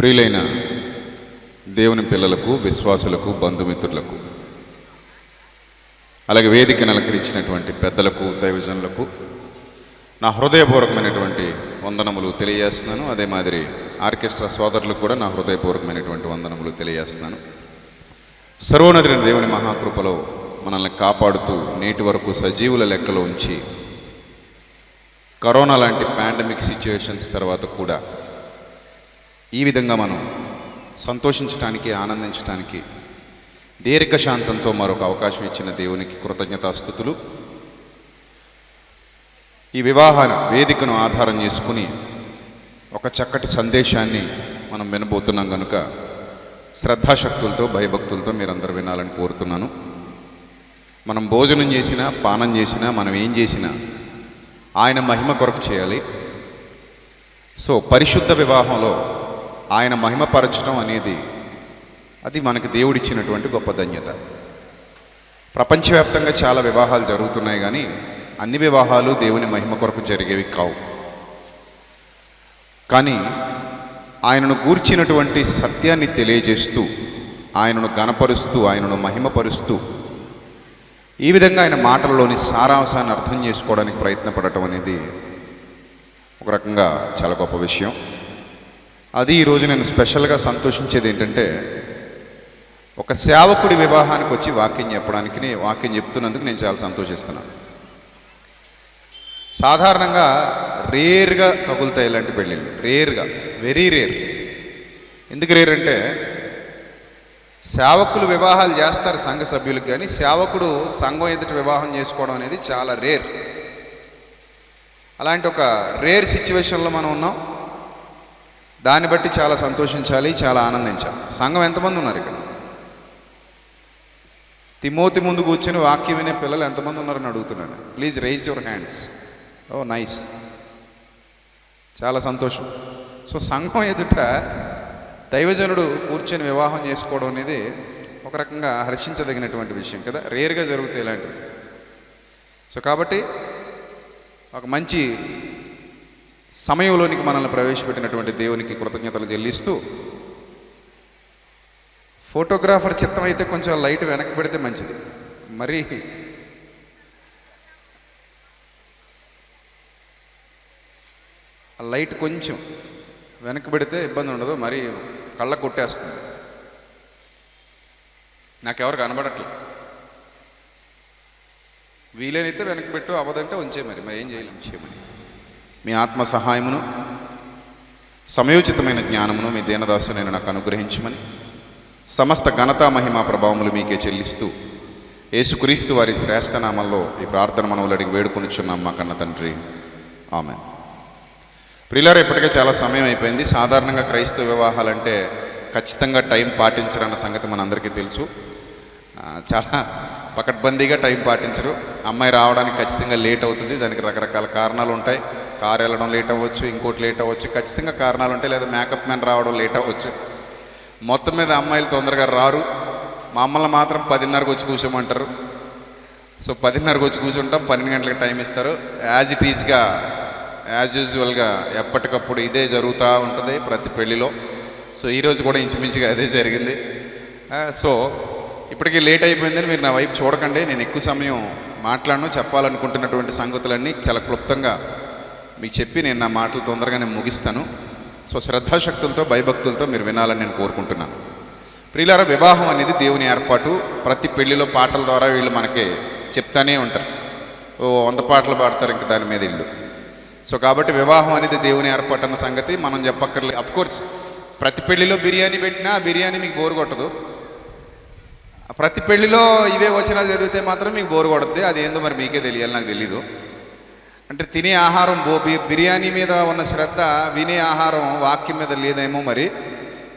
ప్రియులైన దేవుని పిల్లలకు విశ్వాసులకు బంధుమిత్రులకు అలాగే వేదికను అలంకరించినటువంటి పెద్దలకు దైవజనులకు నా హృదయపూర్వకమైనటువంటి వందనములు తెలియజేస్తున్నాను. అదే మాదిరి ఆర్కెస్ట్రా సోదరులకు కూడా నా హృదయపూర్వకమైనటువంటి వందనములు తెలియజేస్తున్నాను. సర్వోన్నతుడైన దేవుని మహాకృపలో మనల్ని కాపాడుతూ నేటి వరకు సజీవుల లెక్కలో ఉంచి కరోనా లాంటి పాండమిక్ సిచ్యువేషన్స్ తర్వాత కూడా ఈ విధంగా మనం సంతోషించడానికి ఆనందించడానికి దీర్ఘశాంతంతో మరొక అవకాశం ఇచ్చిన దేవునికి కృతజ్ఞతాస్థుతులు. ఈ వివాహాన్ని వేదికను ఆధారం చేసుకుని ఒక చక్కటి సందేశాన్ని మనం వినబోతున్నాం కనుక శ్రద్ధాశక్తులతో భయభక్తులతో మీరందరూ వినాలని కోరుతున్నాను. మనం భోజనం చేసినా పానం చేసినా మనం ఏం చేసినా ఆయన మహిమ కొరకు చేయాలి. సో పరిశుద్ధ వివాహంలో ఆయన మహిమపరచడం అనేది అది మనకి దేవుడిచ్చినటువంటి గొప్ప ధన్యత. ప్రపంచవ్యాప్తంగా చాలా వివాహాలు జరుగుతున్నాయి కానీ అన్ని వివాహాలు దేవుని మహిమ కొరకు జరిగేవి కావు. కానీ ఆయనను గూర్చినటువంటి సత్యాన్ని తెలియజేస్తూ ఆయనను గణపరుస్తూ ఆయనను మహిమపరుస్తూ ఈ విధంగా ఆయన మాటలలోని సారాంశాన్ని అర్థం చేసుకోవడానికి ప్రయత్నపడటం అనేది ఒక రకంగా చాలా గొప్ప విషయం. అది ఈరోజు నేను స్పెషల్గా సంతోషించేది ఏంటంటే ఒక సేవకుడి వివాహానికి వచ్చి వాక్యం చెప్పడానికి వాక్యం చెప్తున్నందుకు నేను చాలా సంతోషిస్తున్నాను. సాధారణంగా రేర్గా తగులుతాయి ఇలాంటి పెళ్ళిళ్ళు. రేర్గా వెరీ రేర్. ఎందుకు రేర్ అంటే సేవకులు వివాహాలు చేస్తారు సంఘ సభ్యులకు కానీ సేవకుడు సంఘం ఎదుటి వివాహం చేసుకోవడం అనేది చాలా రేర్. అలాంటి ఒక రేర్ సిచ్యువేషన్లో మనం ఉన్నాం. దాన్ని బట్టి చాలా సంతోషించాలి చాలా ఆనందించాలి. సంఘం ఎంతమంది ఉన్నారు ఇక్కడ? తిమోతి ముందు కూర్చొని వాక్యం వినే పిల్లలు ఎంతమంది ఉన్నారని అడుగుతున్నాను. Please raise your hands oh nice చాలా సంతోషం. సో సంఘం ఎదుట దైవజనుడు కూర్చొని వివాహం చేసుకోవడం అనేది ఒక రకంగా హర్షించదగినటువంటి విషయం కదా? రేర్గా జరుగుతాయి ఇలాంటివి. సో కాబట్టి ఒక మంచి సమయంలోనికి మనల్ని ప్రవేశపెట్టినటువంటి దేవునికి కృతజ్ఞతలు చెల్లిస్తూ ఫోటోగ్రాఫర్ చిత్తం అయితే కొంచెం లైట్ వెనక్కి పెడితే మంచిది. మరి ఆ లైట్ కొంచెం వెనక్కి పెడితే ఇబ్బంది ఉండదు మరి కళ్ళ కొట్టేస్తుంది. నాకెవరు కనబడట్లే. వీలైనైతే వెనక్కి పెట్టు అవ్వదంటే ఉంచే మరి మరి ఏం చేయలేం చేయమని. మీ ఆత్మ సహాయమును సమయోచితమైన జ్ఞానమును మీ దీనదాసు నేను నాకు అనుగ్రహించమని సమస్త ఘనతా మహిమ ప్రభావములు మీకే చెల్లిస్తూ యేసుక్రీస్తు వారి శ్రేష్ఠ నామంలో ఈ ప్రార్థన మనవులు అడిగి వేడుకొనిచున్నాం మా కన్న తండ్రి. ఆమె ప్రియులారు ఇప్పటికే చాలా సమయం అయిపోయింది. సాధారణంగా క్రైస్తవ వివాహాలంటే ఖచ్చితంగా టైం పాటించరన్న సంగతి మనందరికీ తెలుసు. చాలా పకడ్బందీగా టైం పాటించరు. అమ్మాయి రావడానికి ఖచ్చితంగా లేట్ అవుతుంది. దానికి రకరకాల కారణాలు ఉంటాయి కారు వెళ్ళడం లేట్ అవ్వచ్చు ఇంకోటి లేట్ అవ్వచ్చు ఖచ్చితంగా కారణాలు ఉంటాయి లేదా మేకప్ మ్యాన్ రావడం లేట్ అవ్వచ్చు. మొత్తం మీద అమ్మాయిలు తొందరగా రారు. మమ్మల్ని మాత్రం పదిన్నరకు వచ్చి కూర్చోమంటారు. సో పదిన్నరకు వచ్చి కూర్చుంటాం పన్నెండు గంటలకు టైం ఇస్తారు. యాజ్ ఇట్ ఈజ్గా యాజ్ యూజువల్గా ఎప్పటికప్పుడు ఇదే జరుగుతూ ఉంటుంది ప్రతి పెళ్ళిలో సో ఈరోజు కూడా ఇంచుమించుగా అదే జరిగింది. సో ఇప్పటికీ లేట్ అయిపోయిందని మీరు నా వైపు చూడకండి. నేను ఎక్కువ సమయం మాట్లాడను చెప్పాలనుకుంటున్నటువంటి సంగతులన్నీ చాలా క్లుప్తంగా మీకు చెప్పి నేను నా మాటలు తొందరగానే ముగిస్తాను. సో శ్రద్ధాశక్తులతో భయభక్తులతో మీరు వినాలని నేను కోరుకుంటున్నాను. ప్రియులార వివాహం అనేది దేవుని ఏర్పాటు. ప్రతి పెళ్ళిలో పాటల ద్వారా వీళ్ళు మనకి చెప్తానే ఉంటారు. ఓ వంద పాటలు పాడతారు ఇంక దాని మీద ఇల్లు సో కాబట్టి వివాహం అనేది దేవుని ఏర్పాటు అన్న సంగతి మనం చెప్పక్కర్లేదు. అఫ్ కోర్స్ ప్రతి పెళ్ళిలో బిర్యానీ పెట్టినా ఆ బిర్యానీ మీకు బోరు కొట్టదు. ప్రతి పెళ్ళిలో ఇవే వచనాలు చదివితే మాత్రం మీకు బోరు కొడుతుంది అది ఏందో మరి మీకే తెలియాలి నాకు తెలీదు. అంటే తినే ఆహారం బో బిర్యానీ మీద ఉన్న శ్రద్ధ వినే ఆహారం వాక్యం మీద లేదేమో మరి.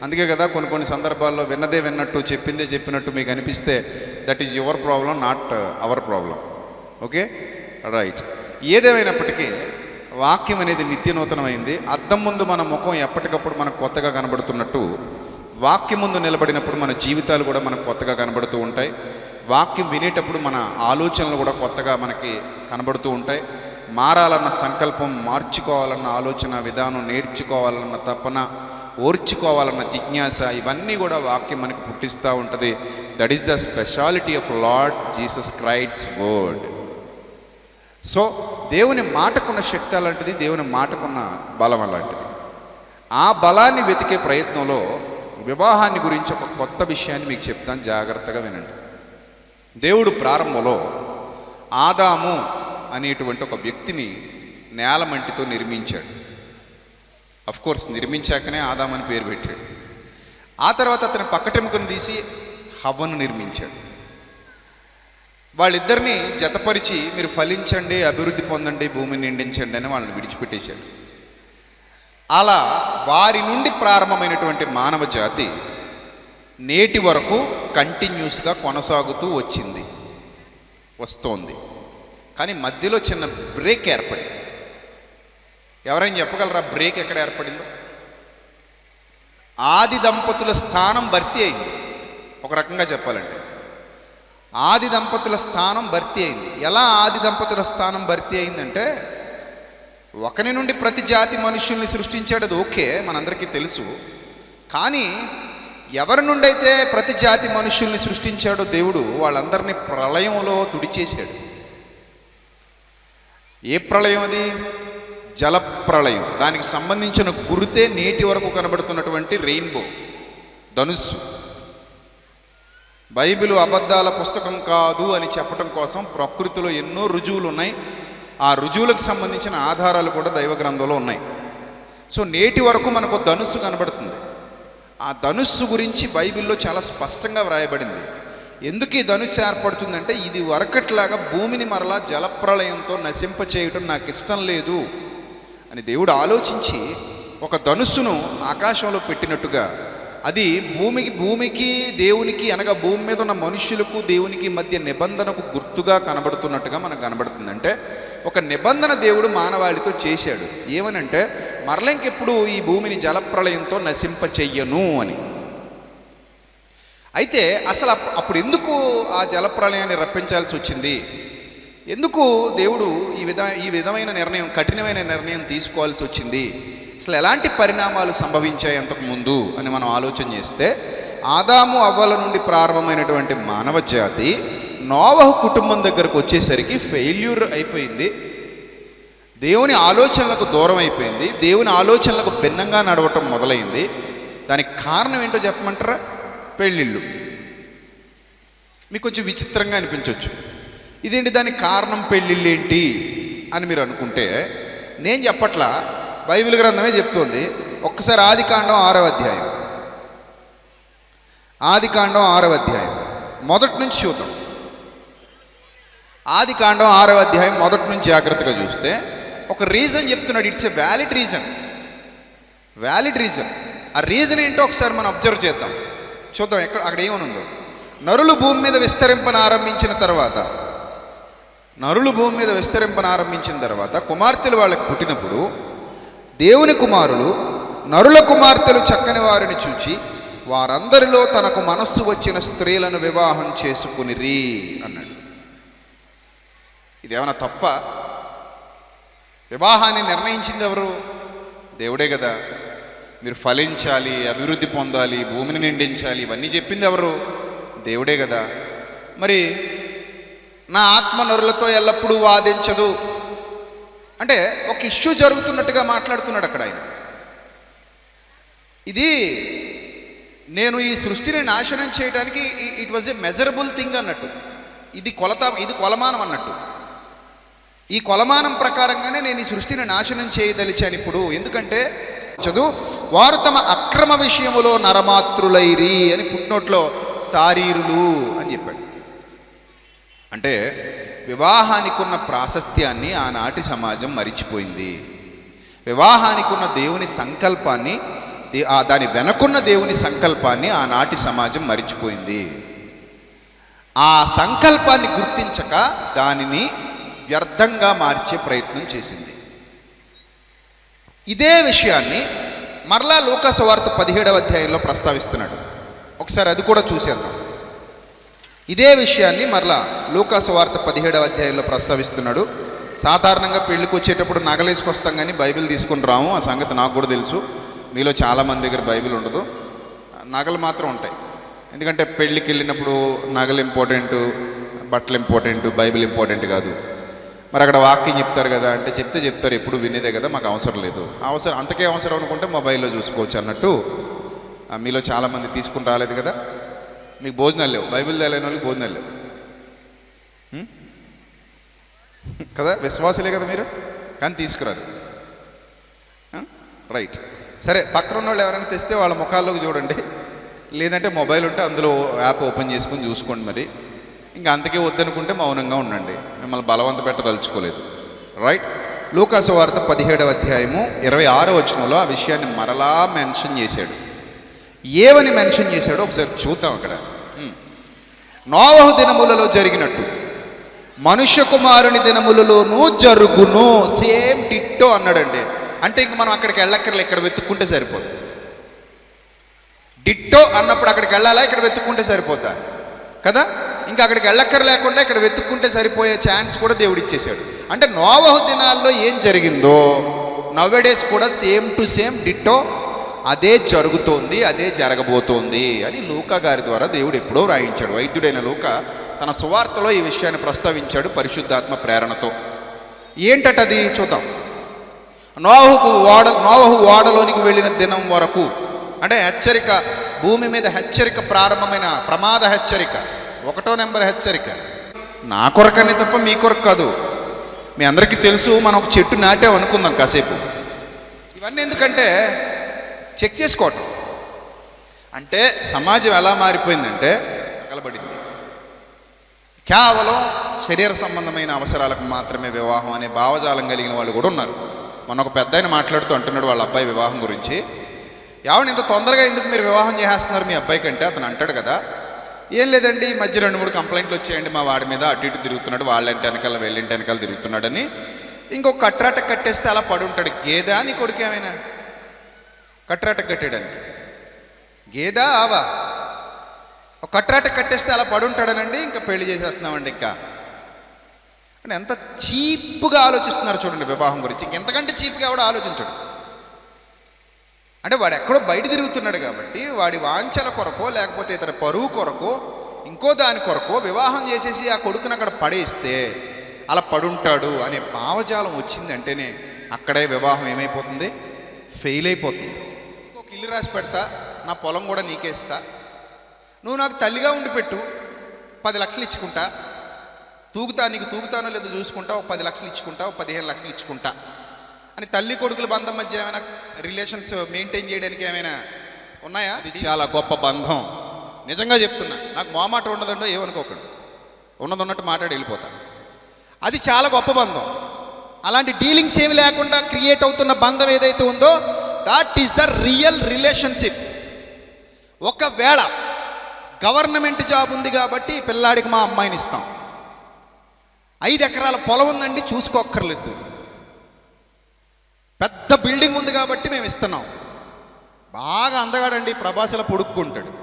అందుకే కదా కొన్ని కొన్ని సందర్భాల్లో విన్నదే విన్నట్టు చెప్పిందే చెప్పినట్టు మీకు అనిపిస్తే that is your problem not our problem okay right ఏదేమైనప్పటికీ వాక్యం అనేది నిత్య నూతనమైంది అద్దం ముందు మన ముఖం ఎప్పటికప్పుడు మనకు కొత్తగా కనబడుతున్నట్టు వాక్యం ముందు నిలబడినప్పుడు మన జీవితాలు కూడా మనకు కొత్తగా కనబడుతూ ఉంటాయి. వాక్యం వినేటప్పుడు మన ఆలోచనలు కూడా కొత్తగా మనకి కనబడుతూ ఉంటాయి. మారాలన్న సంకల్పం మార్చుకోవాలన్న ఆలోచన విధానం నేర్చుకోవాలన్న తపన ఓర్చుకోవాలన్న జిజ్ఞాస ఇవన్నీ కూడా వాక్యం మనకి పుట్టిస్తూ ఉంటుంది. That is the speciality of Lord Jesus kraits word so దేవుని మాటకున్న శక్తి అలాంటిది దేవుని మాటకున్న బలం అలాంటిది. ఆ బలాన్ని వెతికే ప్రయత్నంలో వివాహాన్ని గురించి ఒక కొత్త విషయాన్ని మీకు చెప్తాను జాగ్రత్తగా వినండి. దేవుడు ప్రారంభంలో ఆదాము అనేటువంటి ఒక వ్యక్తిని నేలమంటితో నిర్మించాడు. అఫ్ కోర్స్ నిర్మించాకనే ఆదామని పేరు పెట్టాడు. ఆ తర్వాత అతని పక్కటెముకను తీసి హవ్వను నిర్మించాడు. వాళ్ళిద్దరిని జతపరిచి మీరు ఫలించండి అభివృద్ధి పొందండి భూమిని నిండించండి అని వాళ్ళని విడిచిపెట్టేశాడు. అలా వారి నుండి ప్రారంభమైనటువంటి మానవ జాతి నేటి వరకు కంటిన్యూస్గా కొనసాగుతూ వచ్చింది వస్తోంది. కానీ మధ్యలో చిన్న బ్రేక్ ఏర్పడింది. ఎవరైనా చెప్పగలరా బ్రేక్ ఎక్కడ ఏర్పడిందో? ఆది దంపతుల స్థానం భర్తీ అయింది. ఒక రకంగా చెప్పాలంటే ఆది దంపతుల స్థానం భర్తీ అయింది. ఎలా ఆది దంపతుల స్థానం భర్తీ అయిందంటే ఒకని నుండి ప్రతి జాతి మనుషుల్ని సృష్టించాడు అది ఓకే మనందరికీ తెలుసు. కానీ ఎవరి నుండి అయితే ప్రతి జాతి మనుషుల్ని సృష్టించాడో దేవుడు వాళ్ళందరినీ ప్రళయంలో తుడిచేశాడు. ఏ ప్రళయం అది? జల ప్రళయం దానికి సంబంధించిన గురుతే నేటి వరకు కనబడుతున్నటువంటి రెయిన్బో ధనుస్సు. బైబిల్ అబద్ధాల పుస్తకం కాదు అని చెప్పడం కోసం ప్రకృతిలో ఎన్నో రుజువులు ఉన్నాయి. ఆ రుజువులకు సంబంధించిన ఆధారాలు కూడా దైవ గ్రంథంలో ఉన్నాయి. సో నేటి వరకు మనకు ధనుస్సు కనబడుతుంది. ఆ ధనుస్సు గురించి బైబిల్లో చాలా స్పష్టంగా వ్రాయబడింది. ఎందుకు ఈ ధనుస్సు ఏర్పడుతుందంటే ఇది వరకట్లాగా భూమిని మరలా జలప్రళయంతో నశింప చేయటం నాకు ఇష్టం లేదు అని దేవుడు ఆలోచించి ఒక ధనుస్సును ఆకాశంలో పెట్టినట్టుగా అది భూమికి భూమికి దేవునికి అనగా భూమి మీద ఉన్న మనుష్యులకు దేవునికి మధ్య నిబంధనకు గుర్తుగా కనబడుతున్నట్టుగా మనకు కనబడుతుంది. అంటే ఒక నిబంధన దేవుడు మానవాళితో చేశాడు. ఏమనంటే మరల ఇంకెప్పుడు ఈ భూమిని జలప్రళయంతో నశింప చెయ్యను అని. అయితే అసలు అప్- అప్పుడు ఎందుకు ఆ జలప్రలయాన్ని రప్పించాల్సి వచ్చింది? ఎందుకు దేవుడు ఈ విధ ఈ విధమైన నిర్ణయం కఠినమైన నిర్ణయం తీసుకోవాల్సి వచ్చింది? అసలు ఎలాంటి పరిణామాలు సంభవించాయి అంతకు ముందు అని మనం ఆలోచన చేస్తే ఆదాము అవ్వల నుండి ప్రారంభమైనటువంటి మానవ జాతి నోవహు కుటుంబం దగ్గరకు వచ్చేసరికి ఫెయిల్యూర్ అయిపోయింది. దేవుని ఆలోచనలకు దూరం అయిపోయింది. దేవుని ఆలోచనలకు భిన్నంగా నడవటం మొదలైంది. దానికి కారణం ఏంటో చెప్పమంటారా? పెళ్ళిళ్ళు. మీకు కొంచెం విచిత్రంగా అనిపించవచ్చు ఇదేంటి దానికి కారణం పెళ్ళిళ్ళు ఏంటి అని మీరు అనుకుంటే నేను చెప్పట్లా బైబిల్ గ్రంథమే చెప్తోంది ఒక్కసారి ఆది కాండం ఆరవ అధ్యాయం. ఆది కాండం ఆరవ అధ్యాయం. మొదటి నుంచి చూద్దాం. ఆది కాండం ఆరవ అధ్యాయం మొదటి నుంచి జాగ్రత్తగా చూస్తే ఒక రీజన్ చెప్తున్నాడు. It's a valid reason. Valid reason. ఆ రీజన్ ఏంటో ఒకసారి మనం అబ్జర్వ్ చేద్దాం. చూద్దాం ఎక్కడ అక్కడ ఏమనుందో. నరులు భూమి మీద విస్తరింపన ఆరంభించిన తర్వాత నరులు భూమి మీద విస్తరింపన ఆరంభించిన తర్వాత కుమార్తెలు వాళ్ళకి పుట్టినప్పుడు దేవుని కుమారులు నరుల కుమార్తెలు చక్కని వారిని చూచి వారందరిలో తనకు మనస్సు వచ్చిన స్త్రీలను వివాహం చేసుకునిరి అన్నాడు. ఇదేమన్నా తప్ప? వివాహాన్ని నిర్ణయించింది ఎవరు? దేవుడే కదా. మీరు ఫలించాలి అభివృద్ధి పొందాలి భూమిని నిండించాలి ఇవన్నీ చెప్పింది ఎవరు? దేవుడే కదా. మరి నా ఆత్మ నరులతో ఎల్లప్పుడూ వాదించదు. అంటే ఒక ఇష్యూ జరుగుతున్నట్టుగా మాట్లాడుతున్నాడు అక్కడ ఆయన. ఇది నేను ఈ సృష్టిని నాశనం చేయడానికి it was a measurable thing అన్నట్టు. ఇది కొలత ఇది కొలమానం అన్నట్టు. ఈ కొలమానం ప్రకారంగానే నేను ఈ సృష్టిని నాశనం చేయదలిచాను ఇప్పుడు. ఎందుకంటే చదువు వారు తమ అక్రమ విషయములో నరమాతృలైరి అని పుట్టినోట్లో శారీరులు అని చెప్పాడు. అంటే వివాహానికి ఉన్న ప్రాశస్త్యాన్ని ఆనాటి సమాజం మరిచిపోయింది. వివాహానికి ఉన్న దేవుని సంకల్పాన్ని ఆ దాని వెనకున్న దేవుని సంకల్పాన్ని ఆనాటి సమాజం మరిచిపోయింది. ఆ సంకల్పాన్ని గుర్తించక దానిని వ్యర్థంగా మార్చే ప్రయత్నం చేసింది. ఇదే విషయాన్ని మరలా లూకాసు వార్త పదిహేడవ అధ్యాయంలో ప్రస్తావిస్తున్నాడు. ఒకసారి అది కూడా చూసేద్దాం. ఇదే విషయాన్ని మరలా లూకాసు వార్త పదిహేడవ అధ్యాయంలో ప్రస్తావిస్తున్నాడు. సాధారణంగా పెళ్ళికి వచ్చేటప్పుడు నగలేసుకొస్తాం కానీ బైబిల్ తీసుకొని రాము. ఆ సంగతి నాకు కూడా తెలుసు. మీలో చాలామంది దగ్గర బైబిల్ ఉండదు. నగలు మాత్రం ఉంటాయి. ఎందుకంటే పెళ్ళికి వెళ్ళినప్పుడు నగలు ఇంపార్టెంట్ బట్టలు ఇంపార్టెంట్ బైబిల్ ఇంపార్టెంట్ కాదు. మరి అక్కడ వాక్యం చెప్తారు కదా అంటే చెప్తే చెప్తారు ఎప్పుడు వినేదే కదా మాకు అవసరం లేదు. అవసరం అంతకే అవసరం అనుకుంటే మొబైల్లో చూసుకోవచ్చు అన్నట్టు. మీలో చాలామంది తీసుకుని రాలేదు కదా. మీకు భోజనాలు లేవు. బైబిల్ తేలేని వాళ్ళకి భోజనాలు లేవు. కదా విశ్వాసులే కదా మీరు? కానీ తీసుకురారు. రైట్. సరే పక్కన ఉన్న వాళ్ళు ఎవరైనా తెస్తే వాళ్ళ ముఖాల్లోకి చూడండి. లేదంటే మొబైల్ ఉంటే అందులో యాప్ ఓపెన్ చేసుకుని చూసుకోండి మరి. ఇంకా అంతకే వద్దనుకుంటే మౌనంగా ఉండండి. మిమ్మల్ని బలవంత పెట్టదలుచుకోలేదు రైట్ లూకాసు వార్త పదిహేడవ అధ్యాయము ఇరవై ఆరో వచనంలో ఆ విషయాన్ని మరలా మెన్షన్ చేశాడు. ఏవని మెన్షన్ చేశాడో ఒకసారి చూద్దాం అక్కడ. నోవహు దినములలో జరిగినట్టు. మనుష్య కుమారుని దినములలోనూ జరుగును. సేమ్ డిట్టో అన్నాడండి. అంటే ఇంక మనం అక్కడికి వెళ్ళక్కర్లే ఇక్కడ వెతుక్కుంటే సరిపోద్ది. డిట్టో అన్నప్పుడు అక్కడికి వెళ్ళాలా ఇక్కడ వెతుక్కుంటే సరిపోద్దా? కదా? ఇంకా అక్కడికి వెళ్ళక్కర్ లేకుండా ఇక్కడ వెతుక్కుంటే సరిపోయే ఛాన్స్ కూడా దేవుడు ఇచ్చేశాడు. అంటే నోవహు దినాల్లో ఏం జరిగిందో నవ్వడేస్ కూడా సేమ్ టు సేమ్ డిట్టో అదే జరుగుతోంది అదే జరగబోతోంది అని లూకా గారి ద్వారా దేవుడు ఎప్పుడో రాయించాడు. వైద్యుడైన లూక తన సువార్తలో ఈ విషయాన్ని ప్రస్తావించాడు పరిశుద్ధాత్మ ప్రేరణతో. ఏంటటది చూద్దాం. నోవహుకు ఓడ నోవహు ఓడలోనికి వెళ్ళిన దినం వరకు అంటే హెచ్చరిక భూమి మీద హెచ్చరిక ప్రారంభమైన ప్రమాద హెచ్చరిక ఒకటో నెంబర్ హెచ్చరిక. నా కొరకనే తప్ప మీ కొరకు కాదు. మీ అందరికీ తెలుసు మనం ఒక చెట్టు నాటాం అనుకుందాం కాసేపు. ఇవన్నీ ఎందుకంటే చెక్ చేసుకోవటం. అంటే సమాజం ఎలా మారిపోయిందంటే తగలబడింది. కేవలం శరీర సంబంధమైన అవసరాలకు మాత్రమే వివాహం అనే భావజాలం కలిగిన వాళ్ళు కూడా ఉన్నారు. మొన్న ఒక పెద్ద ఆయన మాట్లాడుతూ అంటున్నాడు వాళ్ళ అబ్బాయి వివాహం గురించి. ఎవరిని ఇంత తొందరగా ఎందుకు మీరు వివాహం చేసేస్తున్నారు మీ అబ్బాయి కంటే? అతను అంటాడు కదా ఏం లేదండి ఈ మధ్య రెండు మూడు కంప్లైంట్లు వచ్చాయండి మా వాడి మీద. అటు ఇటు తిరుగుతున్నాడు వాళ్ళంటి వెనకాల వెళ్ళింటి వెనకాల తిరుగుతున్నాడని. ఇంకొక కట్రాట కట్టేస్తే అలా పడి ఉంటాడు గేదా నీ కొడుకు ఏమైనా? కట్రాట కట్టేయడానికి. గేదా ఆవా? ఒక కట్రాట కట్టేస్తే అలా పడుంటాడనండి ఇంకా పెళ్ళి చేసేస్తున్నామండి ఇంకా. అంటే ఎంత చీప్గా ఆలోచిస్తున్నారు చూడండి వివాహం గురించి. ఇంకెంతకంటే చీప్గా కూడా ఆలోచించడు. అంటే వాడు ఎక్కడో బయట తిరుగుతున్నాడు కాబట్టి వాడి వాంఛల కొరకో లేకపోతే ఇతర పరువు కొరకో ఇంకో దాని కొరకో వివాహం చేసేసి ఆ కొడుకుని అక్కడ పడేస్తే అలా పడుంటాడు అనే భావజాలం వచ్చిందంటేనే అక్కడే వివాహం ఏమైపోతుంది? ఫెయిల్ అయిపోతుంది. ఇంకొక ఇల్లు రాసి పెడతా నా పొలం కూడా నీకేస్తా. నువ్వు నాకు తల్లిగా ఉండి పెట్టు పది లక్షలు ఇచ్చుకుంటా. తూగుతా నీకు తూగుతానో లేదో చూసుకుంటా ఒక పది లక్షలు ఇచ్చుకుంటా ఒక పదిహేను లక్షలు ఇచ్చుకుంటా. అని తల్లి కొడుకుల బంధం మధ్య ఏమైనా రిలేషన్స్ మెయింటైన్ చేయడానికి ఏమైనా ఉన్నాయా? ఇది చాలా గొప్ప బంధం. నిజంగా చెప్తున్నా నాకు మోమాట ఉండదండో ఏమనుకోకండి ఉన్నది ఉన్నట్టు మాట్లాడి వెళ్ళిపోతాను అది చాలా గొప్ప బంధం. అలాంటి డీలింగ్స్ ఏమి లేకుండా క్రియేట్ అవుతున్న బంధం ఏదైతే ఉందో that is the real relationship ఒకవేళ గవర్నమెంట్ జాబ్ ఉంది కాబట్టి పిల్లాడికి మా అమ్మాయిని ఇస్తాం. ఐదు ఎకరాల పొలం ఉందండి చూసుకోక్కర్లేదు. పెద్ద బిల్డింగ్ ఉంది కాబట్టి మేము ఇస్తున్నాం. బాగా అందగాడండి ప్రభాసల పొడుక్కుంటాడు.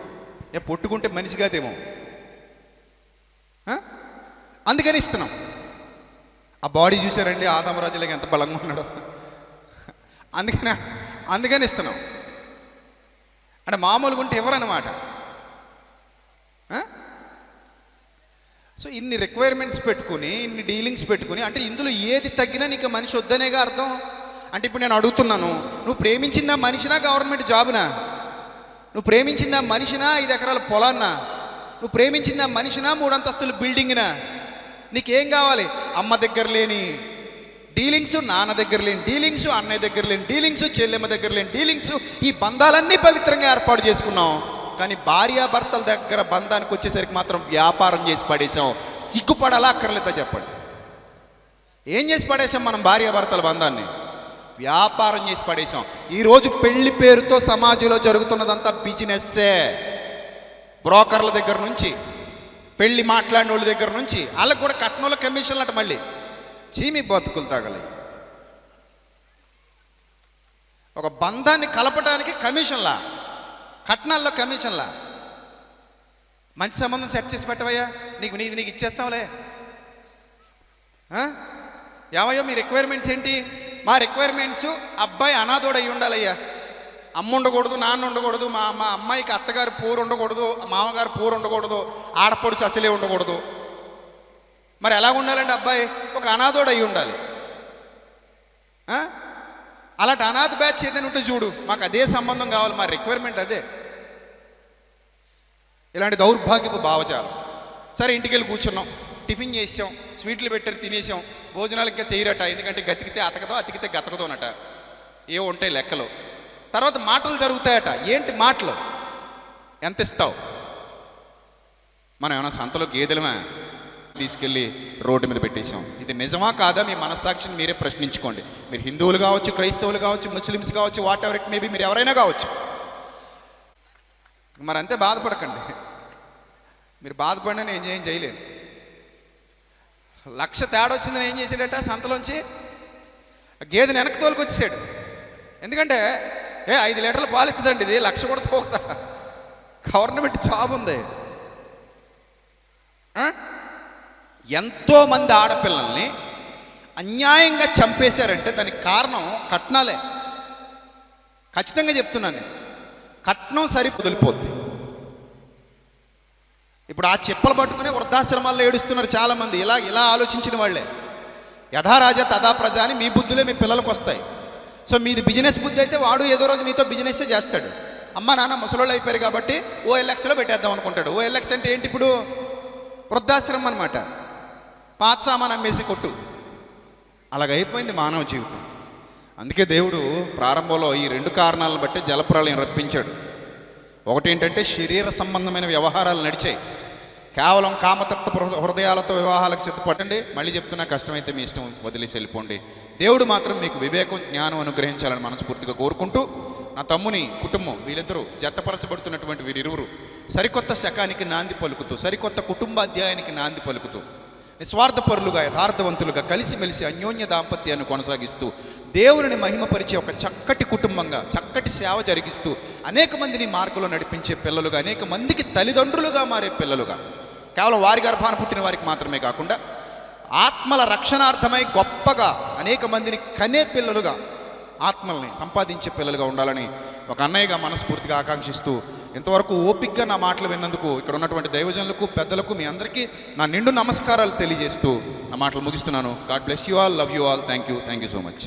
ఏ పొట్టుకుంటే మనిషి కాదేమో. అందుకని ఇస్తున్నాం. ఆ బాడీ చూసారండి ఆదామరాజులకి ఎంత బలంగా ఉన్నాడో. అందుకని అందుకని ఇస్తున్నాం. అంటే మామూలుగా ఉంటే ఎవరన్నమాట? సో ఇన్ని రిక్వైర్మెంట్స్ పెట్టుకుని ఇన్ని డీలింగ్స్ పెట్టుకుని అంటే ఇందులో ఏది తగ్గినా నీకు మనిషి వద్దనేగా అర్థం. అంటే ఇప్పుడు నేను అడుగుతున్నాను నువ్వు ప్రేమించిందా మనిషినా గవర్నమెంట్ జాబునా నువ్వు ప్రేమించిందా మనిషినా ఐదు ఎకరాల పొలాన్నా? నువ్వు ప్రేమించిందా మనిషినా మూడంతస్తుల బిల్డింగ్నా నీకేం కావాలి? అమ్మ దగ్గర లేని డీలింగ్స్ నాన్న దగ్గర లేని డీలింగ్స్ అన్నయ్య దగ్గర లేని డీలింగ్స్ చెల్లెమ్మ దగ్గర లేని డీలింగ్స్ ఈ బంధాలన్నీ పవిత్రంగా ఏర్పాటు చేసుకున్నాం. కానీ భార్యాభర్తల దగ్గర బంధానికి వచ్చేసరికి మాత్రం వ్యాపారం చేసి పడేసాం సిగ్గుపడాలా అక్కర్లేదా చెప్పండి? ఏం చేసి పడేసాం మనం భార్యాభర్తల బంధాన్ని? వ్యాపారం చేసి పడేసాం ఈరోజు పెళ్ళి పేరుతో సమాజంలో జరుగుతున్నదంతా బిజినెస్సే. బ్రోకర్ల దగ్గర నుంచి పెళ్ళి మాట్లాడిన వాళ్ళ దగ్గర నుంచి వాళ్ళకి కూడా కట్నంలో కమిషన్లు అట మళ్ళీ. చీమి బతుకులు తాగలి ఒక బంధాన్ని కలపడానికి కమిషన్లా కట్నాల్లో కమిషన్లా మంచి సంబంధం సెట్ చేసి పెట్టవయ్యా. నీకు నీది నీకు ఇచ్చేస్తాంలే ఏమయ్యో మీ రిక్వైర్మెంట్స్ ఏంటి? మా రిక్వైర్మెంట్స్ అబ్బాయి అనాథోడు అయి ఉండాలయ్యా. అమ్మ ఉండకూడదు నాన్న ఉండకూడదు మా మా అమ్మాయికి అత్తగారు పూరు ఉండకూడదు మామగారు పూరు ఉండకూడదు ఆడపడుచు అసలే ఉండకూడదు. మరి ఎలా ఉండాలండి అబ్బాయి? ఒక అనాథోడు అయి ఉండాలి అలాంటి అనాథ బ్యాచ్ ఏదైనా ఉంటే చూడు మాకు అదే సంబంధం కావాలి మా రిక్వైర్మెంట్ అదే. ఇలాంటి దౌర్భాగ్యపు భావజాలం. సరే ఇంటికి వెళ్ళి కూర్చున్నాం. టిఫిన్ చేసాం స్వీట్లు పెట్టారు తినేసాం. భోజనాలు ఇంకా చేయరట. ఎందుకంటే గతికితే అతకదో అతికితే గతకదోనట. ఏవో ఉంటాయి లెక్కలు. తర్వాత మాటలు జరుగుతాయట. ఏంటి మాటలు? ఎంత ఇస్తావు? మనం ఏమైనా సంతలో గేదెలమే? తీసుకెళ్ళి రోడ్డు మీద పెట్టేశాం. ఇది నిజమా కాదా? మీ మనస్సాక్షిని మీరే ప్రశ్నించుకోండి. మీరు హిందువులు కావచ్చు క్రైస్తవులు కావచ్చు ముస్లిమ్స్ కావచ్చు వాట్ ఎవర్ ఇట్ మేబీ మీరు ఎవరైనా కావచ్చు. మరి అంతే బాధపడకండి. మీరు బాధపడినా నేను ఏం చేయలేను. లక్ష తేడా వచ్చిందని ఏం చేసాడట సంతలోంచి ఆ గేదెని వెనక్కి తోలుకొచ్చేసాడు. ఎందుకంటే ఏ ఐదు లీటర్ల పాలు ఇస్తుందండి ఇది లక్ష కూడా తోగుతా గవర్నమెంట్ జాబ్ ఉంది. ఎంతోమంది ఆడపిల్లల్ని అన్యాయంగా చంపేశారంటే దానికి కారణం కట్నాలే. ఖచ్చితంగా చెప్తున్నాను కట్నం సరి వదిలిపోద్ది. ఇప్పుడు ఆ చెప్పులు పట్టుకునే వృద్ధాశ్రమాల్లో ఏడుస్తున్నారు చాలామంది. ఇలా ఇలా ఆలోచించిన వాళ్ళే. యథారాజ తథా ప్రజ అని మీ బుద్ధులే మీ పిల్లలకు వస్తాయి. సో మీది బిజినెస్ బుద్ధి అయితే వాడు ఏదో రోజు మీతో బిజినెస్ చేస్తాడు. అమ్మ నాన్న ముసలోళ్ళు అయిపోయారు కాబట్టి ఓఎల్ఎక్స్లో పెట్టేద్దాం అనుకుంటాడు. ఓఎల్ఎక్స్ అంటే ఏంటి ఇప్పుడు? వృద్ధాశ్రమం అనమాట పాత సామాన్ అమ్మేసి కొట్టు. అలాగైపోయింది మానవ జీవితం. అందుకే దేవుడు ప్రారంభంలో ఈ రెండు కారణాలను బట్టి జలప్రలయం రప్పించాడు. ఒకటి ఏంటంటే శరీర సంబంధమైన వ్యవహారాలు నడిచాయి. కేవలం కామతప్త హృదయాలతో వివాహాలకు సిద్ధపడండి. మళ్ళీ చెప్తున్నా కష్టమైతే మీ ఇష్టం వదిలేసి వెళ్ళిపోండి. దేవుడు మాత్రం మీకు వివేకం జ్ఞానం అనుగ్రహించాలని మనస్ఫూర్తిగా కోరుకుంటూ నా తమ్ముని కుటుంబం వీళ్ళిద్దరూ జతపరచబడుతున్నటువంటి వీరిరువురు సరికొత్త శకానికి నాంది పలుకుతూ సరికొత్త కుటుంబ అధ్యాయానికి నాంది పలుకుతూ నిస్వార్థపరులుగా యథార్థవంతులుగా కలిసిమెలిసి అన్యోన్య దాంపత్యాన్ని కొనసాగిస్తూ దేవుని మహిమపరిచే ఒక చక్కటి కుటుంబంగా చక్కటి సేవ జరిగిస్తూ అనేక మందిని మార్గంలో నడిపించే పిల్లలుగా అనేక మందికి తల్లిదండ్రులుగా మారే పిల్లలుగా కేవలం వారి గర్భాన పుట్టిన వారికి మాత్రమే కాకుండా ఆత్మల రక్షణార్థమై గొప్పగా అనేక మందిని కనే పిల్లలుగా ఆత్మల్ని సంపాదించే పిల్లలుగా ఉండాలని ఒక అన్నయ్యగా మనస్ఫూర్తిగా ఆకాంక్షిస్తూ ఇంతవరకు ఓపిక్గా నా మాటలు విన్నందుకు ఇక్కడ ఉన్నటువంటి దైవజనులకు పెద్దలకు మీ అందరికీ నా నిండు నమస్కారాలు తెలియజేస్తూ నా మాటలు ముగిస్తున్నాను. God bless you all love you all thank you thank you so much.